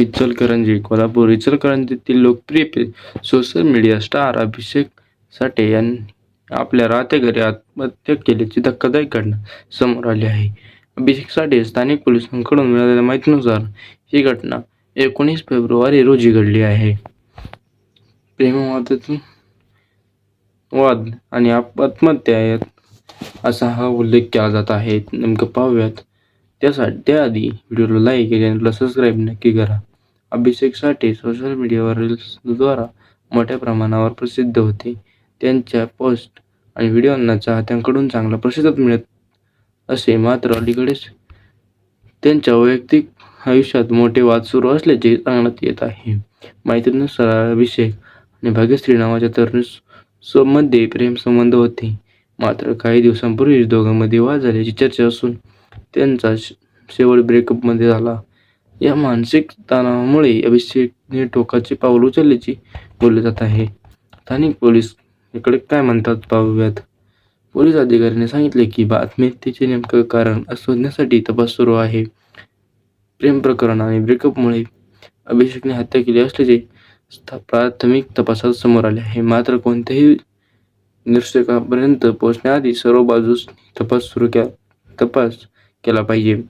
इचलकरंजी कोल्हापूर इचलकरंजीतील लोकप्रिय social media star Abhishek Sathe यांनी आपल्या राहत्या घरी आत्महत्या केल्याची धक्कादायक घटना समोर आली आहे. अभिषेक साठे स्थानिक पोलिसांकडून मिळालेल्या माहितीनुसार ही घटना एकोणीस फेब्रुवारी रोजी घडली आहे. प्रेमवादातून वाद आणि आत्महत्या असा हा उल्लेख केला जात आहे. नेमकं पाहूयात. त्यासाठी त्याआधी व्हिडिओला लाईक आणि चॅनलला सबस्क्राईब नक्की करा. अभिषेक साठे सोशल मीडियावर रील्सद्वारा मोठ्या प्रमाणावर प्रसिद्ध होते. त्यांच्या पोस्ट आणि व्हिडिओंना चाहत्यांकडून चांगला प्रतिसाद मिळत असे मात्र अलीकडेच त्यांच्या वैयक्तिक आयुष्यात मोठे वाद सुरू असल्याचे सांगण्यात येत आहे. माहितीनुसार अभिषेक आणि भाग्यश्री नावाच्या तरुणीमध्ये प्रेमसंबंध होते. मात्र काही दिवसांपूर्वीच दोघांमध्ये वाद झाल्याची चर्चा असून त्यांचा शे- शेवट ब्रेकअपमध्ये झाला. या मानसिक तणावामुळे अभिषेकने टोकाचे पाऊल उचलल्याचे बोलले जात आहे. स्थानिक पोलीस इकडे काय म्हणतात पाहूयात. पोलीस अधिकाऱ्याने सांगितले की आत्महत्येचे नेमकं कारण शोधण्यासाठी तपास सुरू आहे. प्रेम प्रकरण आणि ब्रेकअपमुळे अभिषेकने हत्या केली असल्याचे प्राथमिक तपासात समोर आले आहे. मात्र कोणत्याही निरीक्षकापर्यंत पोहोचण्याआधी सर्व बाजूस तपास सुरू केला. तपास केला पाहिजे.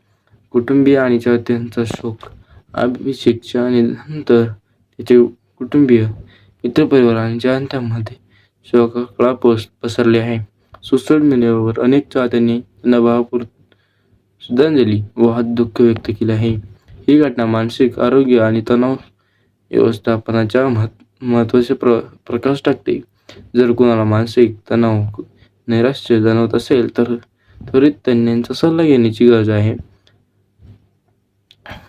कुटुंबीय आणि चाहत्यांचा शोक अभिषेकच्या निधनानंतर त्याचे कुटुंबीय मित्रपरिवार आणि चाहत्यांमध्ये शोकाकळा पोस पसरले आहे. सोशल मीडियावर अनेक चाहत्यांनी त्यांना भावपूर श्रद्धांजली व हात दुःख व्यक्त केले आहे. ही घटना मानसिक आरोग्य आणि तणाव व्यवस्थापनाच्या महत् महत्त्वाचे प्र प्रकाश टाकते. जर कोणाला मानसिक तणाव नैराश्य जाणवत असेल तर त्वरित तज्ज्ञांचा सल्ला घेण्याची गरज आहे.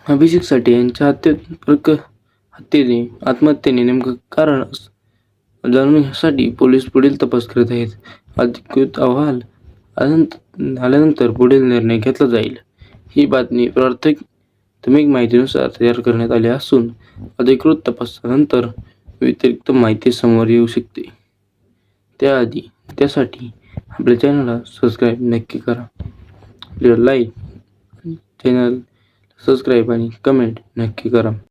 अभिषेक साठे यांच्या हत्येत हत्येने आत्महत्येने नेमकं कारण जाणून घेण्यासाठी पोलीस पुढील तपास करत आहेत. अधिकृत अहवाल आल्यानंतर पुढील निर्णय घेतला जाईल. ही बातमी प्राथमिक माहितीनुसार तयार करण्यात आली असून अधिकृत तपासानंतर व्यतिरिक्त माहिती समोर येऊ शकते. त्याआधी त्यासाठी आपल्या चॅनलला सबस्क्राईब नक्की करा. आपल्या लाईक चॅनल सबस्क्राईब आणि कमेंट नक्की करा.